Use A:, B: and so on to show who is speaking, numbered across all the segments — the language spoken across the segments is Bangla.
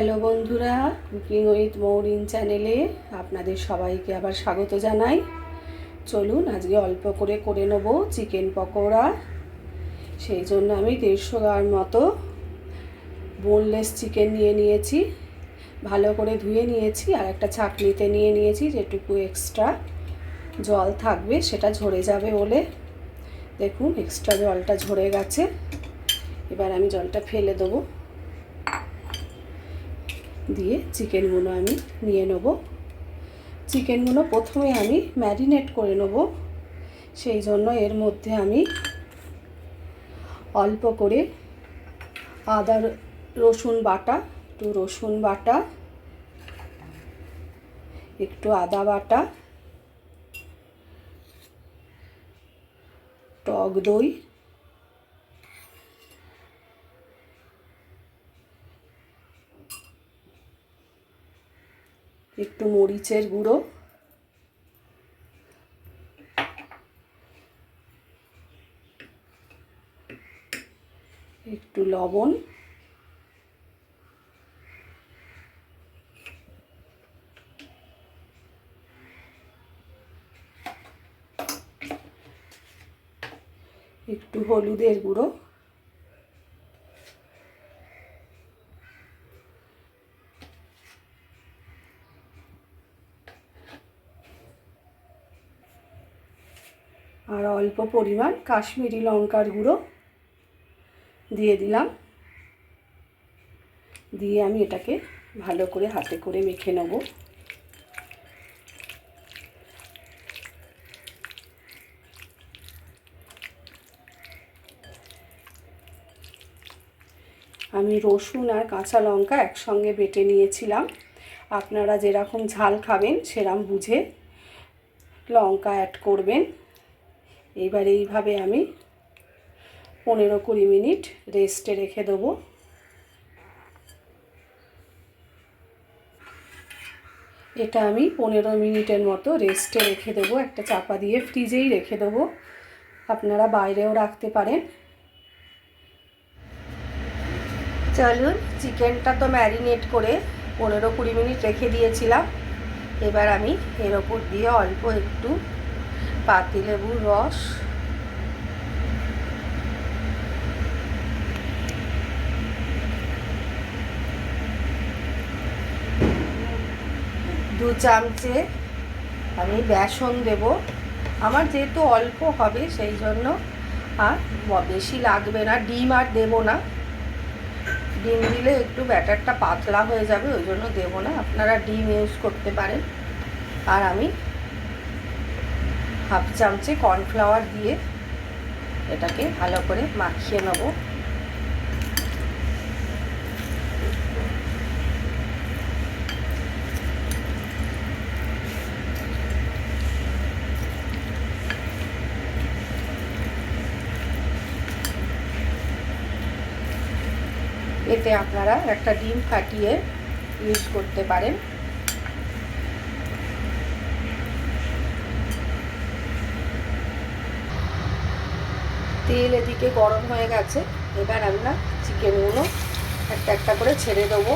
A: হ্যালো বন্ধুরা, কুকিং উইথ মৌরিন চ্যানেলে আপনাদের সবাইকে আবার স্বাগত জানাই। চলুন আজকে অল্প করে করে নেব চিকেন পকোড়া। সেই জন্য আমি দেড়শো গ্রাম মতো বোনলেস চিকেন নিয়ে নিয়েছি। ভালো করে ধুয়ে নিয়েছি আর একটা ছাকনিতে নিয়ে নিয়েছি যেটুকু এক্সট্রা জল থাকবে সেটা ঝরে যাবে বলে। দেখুন এক্সট্রা জলটা ঝরে গেছে। এবার আমি জলটা ফেলে দেবো। দিয়ে চিকেনগুলো আমি নিয়ে নেব। চিকেনগুলো প্রথমে আমি ম্যারিনেট করে নেব। সেই জন্য এর মধ্যে আমি অল্প করে আদা রসুন বাটা, একটু রসুন বাটা, একটু আদা বাটা, টক দই একটু মরিচের গুঁড়ো। একটু লবণ। একটু হলুদের গুঁড়ো। আর অল্প পরিমাণ কাশ্মীরি লঙ্কার গুঁড়ো দিয়ে দিলাম। দিয়ে আমি এটাকে ভালো করে হাতে করে মেখে নেব। আমি রসুন আর কাঁচা লঙ্কা একসঙ্গে বেটে নিয়েছিলাম। আপনারা যেরকম ঝাল খাবেন সেরম বুঝে লঙ্কা অ্যাড করবেন। এবার এইভাবে আমি পনেরো কুড়ি মিনিট রেস্টে রেখে দেবো। এটা আমি পনেরো মিনিটের মতো রেস্টে রেখে দেবো। একটা চাপা দিয়ে ফ্রিজেই রেখে দেবো। আপনারা বাইরেও রাখতে পারেন। চলুন, চিকেনটা তো ম্যারিনেট করে পনেরো কুড়ি মিনিট রেখে দিয়েছিলাম। এবার আমি এর ওপর দিয়ে অল্প একটু পাতিলেবুর রস। দু চামচে আমি বেসন দেব। আমার যেহেতু অল্প হবে, সেই জন্য আর বেশি লাগবে না। ডিম আর দেবো না। ডিম দিলে একটু ব্যাটারটা পাতলা হয়ে যাবে, ওই জন্য দেবো না। আপনারা ডিম ইউজ করতে পারেন। আর আমি হাফ চামচে কর্নফ্লাওয়ার দিয়ে এটাকে ভালো করে মাখিয়ে নেব। এতে আপনারা একটা ডিম ফাটিয়ে ইউজ করতে পারেন। তেল এদিকে গরম হয়ে গেছে, এবার আমরা চিকেনগুলো একটা একটা করে ছেড়ে দেবো।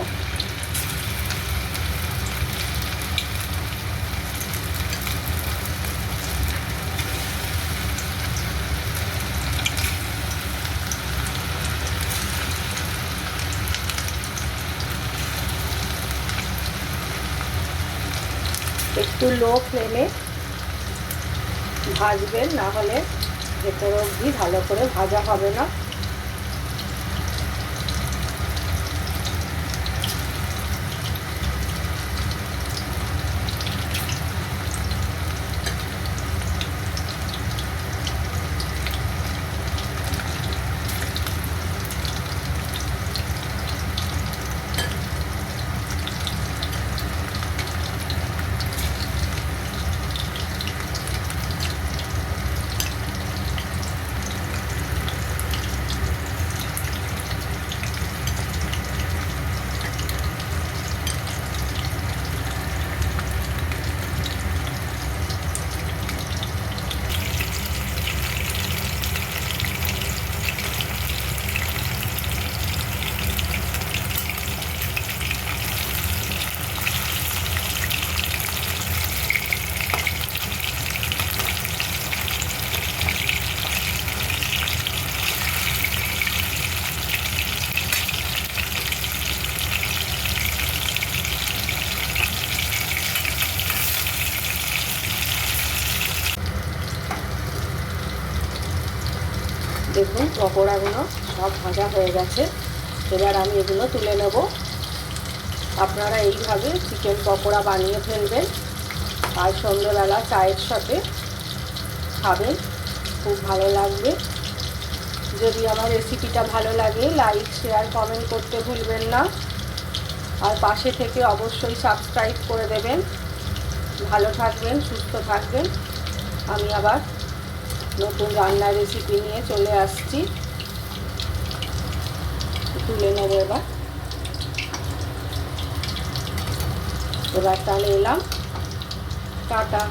A: একটু লো ফ্লেমে ভাজবেন না হলে ভেতর অবধি ভালো করে ভাজা হবে না। দেখুন পকোড়াগুলো সব ভাজা হয়ে গেছে। এবার আমি এগুলো তুলে নেব। আপনারা এইভাবে চিকেন পকোড়া বানিয়ে ফেলবেন। আর সন্ধ্যেবেলা চায়ের সাথে খাবেন। খুব ভালো লাগবে। যদি আমার রেসিপিটা ভালো লাগে লাইক শেয়ার কমেন্ট করতে ভুলবেন না। আর পাশে থেকে অবশ্যই সাবস্ক্রাইব করে দেবেন। ভালো থাকবেন, সুস্থ থাকবেন। আমি আবার নতুন রান্নার রেসিপি নিয়ে চলে আসছি। তুলে নেব এবার। এবার তাহলে এলাম। টাটা।